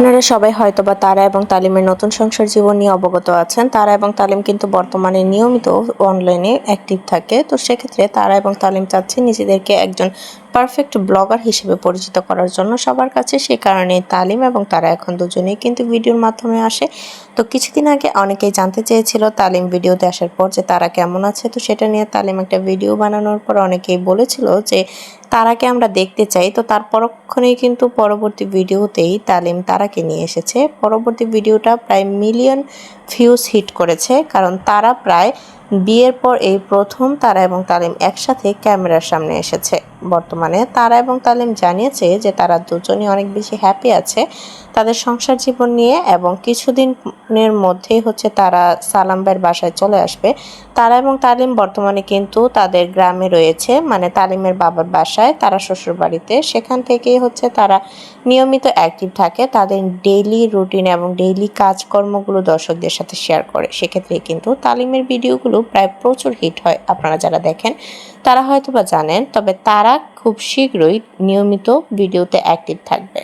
আপনারা সবাই হয়তো বা তারা এবং তালিমের নতুন সংসার জীবন নিয়ে অবগত আছেন। তারা এবং তালিম কিন্তু বর্তমানে নিয়মিত অনলাইনে অ্যাক্টিভ থাকে। তো সেক্ষেত্রে তারা এবং তালিম চাচ্ছে নিজেদেরকে একজন পারফেক্ট ব্লগার হিসেবে পরিচিত করার জন্য সবার কাছে সে কারণে তালিম এবং তারা এখন দুজনেই কিন্তু ভিডিওর মাধ্যমে আসে। তো কিছুদিন আগে অনেকেই জানতে চেয়েছিল তালিম ভিডিওতে আসার পর যে তারা কেমন আছে। তো সেটা নিয়ে তালিম একটা ভিডিও বানানোর পর অনেকেই বলেছিল যে তারাকে আমরা দেখতে চাই। তো তার পরক্ষণেই কিন্তু পরবর্তী ভিডিওতেই তালিম তারাকে নিয়ে এসেছে। পরবর্তী ভিডিওটা প্রায় মিলিয়ন ভিউজ হিট করেছে। কারণ তারা প্রায় বিয়ের পর এই প্রথম তারা এবং তালিম একসাথে ক্যামেরার সামনে এসেছে। বর্তমানে তারা এবং তালিম জানিয়েছে যে তারা দুজনই অনেক বেশি হ্যাপি আছে। তাদের সংসার জীবন নিয়ে এবং কিছুদিনের মধ্যেই হচ্ছে তারা সালাম বাসায় চলে আসবে। তারা এবং তালিম বর্তমানে কিন্তু তাদের গ্রামে রয়েছে মানে তালিমের বাবার বাসায়, তারা শ্বশুর বাড়িতে সেখান থেকেই হচ্ছে তারা নিয়মিত অ্যাক্টিভ থাকে, তাদের ডেইলি রুটিন এবং ডেইলি কাজকর্মগুলো দর্শকদের সাথে শেয়ার করে। সেক্ষেত্রে কিন্তু তালিমের ভিডিওগুলো প্রায় প্রচুর হিট হয়, আপনারা যারা দেখেন, তারা হয়তো বা জানেন, তবে তারা খুব শীঘ্রই নিয়মিত ভিডিওতে অ্যাক্টিভ থাকবে।